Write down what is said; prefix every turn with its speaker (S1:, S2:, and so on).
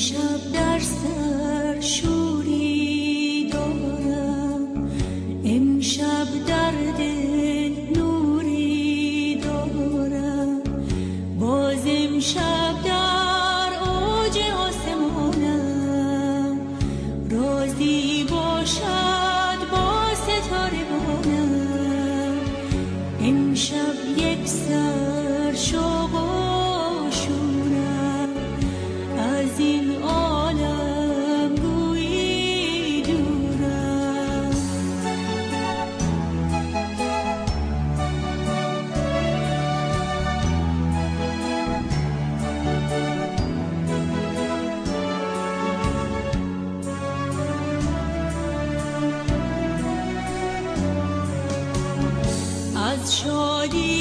S1: امشب در سر شوری دارم. امشب در دل نوری دارم. باز امشب در اوج آسمانم. رازی باشد با ستاره بانم. امشب یک سر شادی